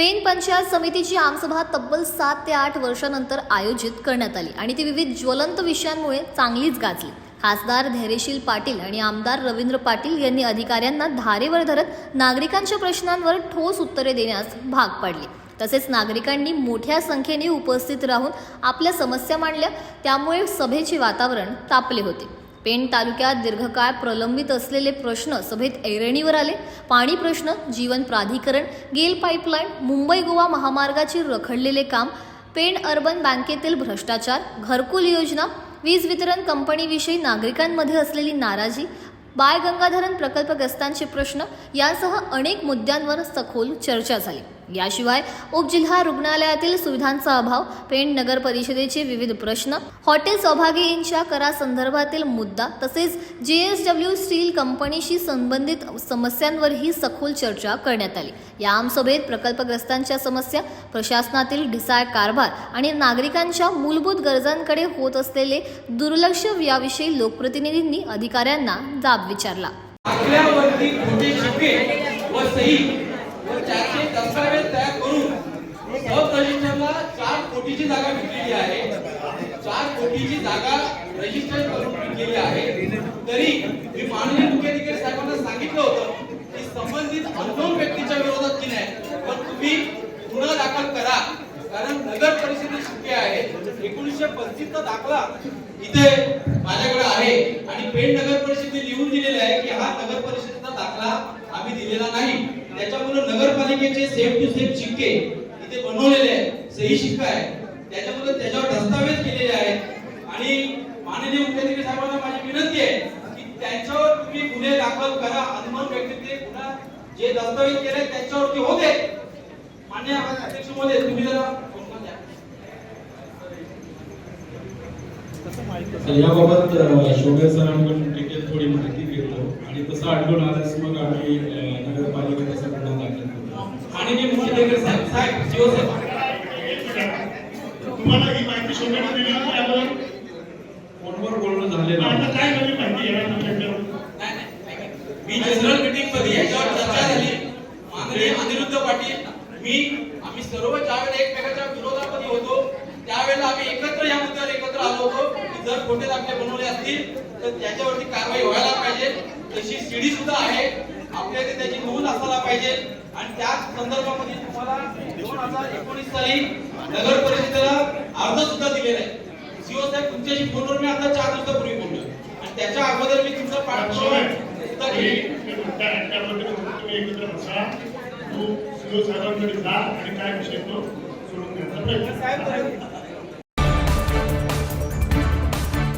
Pen panchayat समितीची आमसभा तब्बल सात ते आठ वर्षानंतर आयोजित करण्यात आली आणि ती विविध ज्वलंत विषयांमुळे चांगलीच गाजली. खासदार धैर्यशील पाटील आणि आमदार रवींद्र पाटील यांनी अधिकाऱ्यांना धारेवर धरत नागरिकांच्या प्रश्नांवर ठोस उत्तरे देण्यास भाग पाडले. तसेच नागरिकांनी मोठ्या संख्येने उपस्थित राहून आपल्या समस्या मांडल्या त्यामुळे सभेचे वातावरण तापले होते. पेण तालुक्यात दीर्घकाळ प्रलंबित असलेले प्रश्न सभेत ऐरणीवर आले. पाणी प्रश्न जीवन प्राधिकरण गेल पाईपलाईन मुंबई गोवा महामार्गाचे रखडलेले काम पेण अर्बन बँकेतील भ्रष्टाचार घरकुल योजना वीज वितरण कंपनीविषयी नागरिकांमध्ये असलेली नाराजी बाळ गंगाधरण प्रकल्पग्रस्तांचे प्रश्न यासह अनेक मुद्द्यांवर सखोल चर्चा झाली. याशिवाय उपजिल्हा रुग्णालयातील सुविधांचा अभाव पेण नगर परिषदेचे विविध प्रश्न हॉटेल सौभाग्यींच्या करासंदर्भातील मुद्दा तसेच जे एस डब्ल्यू स्टील कंपनीशी संबंधित समस्यांवरही सखोल चर्चा करण्यात आली. या आमसभेत प्रकल्पग्रस्तांच्या समस्या प्रशासनातील ढिसाळ कारभार आणि नागरिकांच्या मूलभूत गरजांकडे होत असलेले दुर्लक्ष याविषयी लोकप्रतिनिधींनी अधिकाऱ्यांना जाब विचारला. त्याचे दस्तावेज तयार करून रजिस्टरला चार कोटीची जागा विकलेली आहे. चार कोटीची जागा रजिस्टर करून विकलेली आहे. तरी मी माननीय मुख्याधिकारी साहेबांना सांगितलं होतं की संबंधित अननोन व्यक्तीच्या विरोधात की नाही पण तुम्ही गुन्हा दाखल करा. कारण नगर परिषदेत शिक्के आहे. एकोणीसशे पस्तीसचा दाखला इथे माझ्याकडे आहे. आणि पेण नगर परिषदेने लिहून दिलेले आहे की हा नगर परिषदेचा दाखला आम्ही दिलेला नाही. त्याच्यामुळे नगरपालिकेचे सेफ टू सेफ शिक्के इथे बनवलेले आहेत. सही शिक्का आहे. त्याच्यामुळे त्याच्यावर दस्तावेज केलेले आहेत. आणि माननीय मुख्याधिकारी साहेबांना माझी विनंती आहे की त्यांच्यावर तुम्ही गुन्हे दाखल करा अनुमान व्यक्तीचे गुन्हा जे दस्तावेज केले त्यांच्यावरती होते मान्य अध्यक्ष महोदय तुम्ही जरा याबाबत शोभे सरांकडून थोडी माहिती घेतो आणि तसं आढळून आल्यास मग आम्ही नगरपालिका नगरपालिकेत तसा गुन्हा दाखल करतो मुख्याधिकारी साहेब साहेब जीओ साहेब तुम्हाला ही माहिती शोधण्यात दिली की यावर फोनवर बोलणं झालेलं आता काय नवीन माहिती? येणार. मी जनरल मीटिंगमध्ये याच्यावर चर्चा झाली. माननीय अनिरुद्ध पाटील मी आम्ही सर्व ज्यावेळेला एकमेकाच्या विरोधामध्ये होतो त्यावेळेला आम्ही एकत्र या मुद्द्यावर एकत्र आलो होतो. की जर खोटे दाखले बनवले असतील तर त्याच्यावरती कारवाई व्हायला पाहिजे. तशी सीडी सुद्धा आहे. आपल्या इथे त्याची नोंद असायला पाहिजे आणि त्याच संदर्भामध्ये तुम्हाला दोन हजार एकोणीस साली नगर परिषदेला अर्ज सुद्धा दिलेला आहे सीओ साहेब तुमच्याशी फोनवर मी आता चार दिवसापूर्वी बोललो आणि त्याच्या अगोदर मी तुमचा पाठपुरावा सुद्धा केली. तुम्ही एकत्र आणि काय विषय तो सोडून.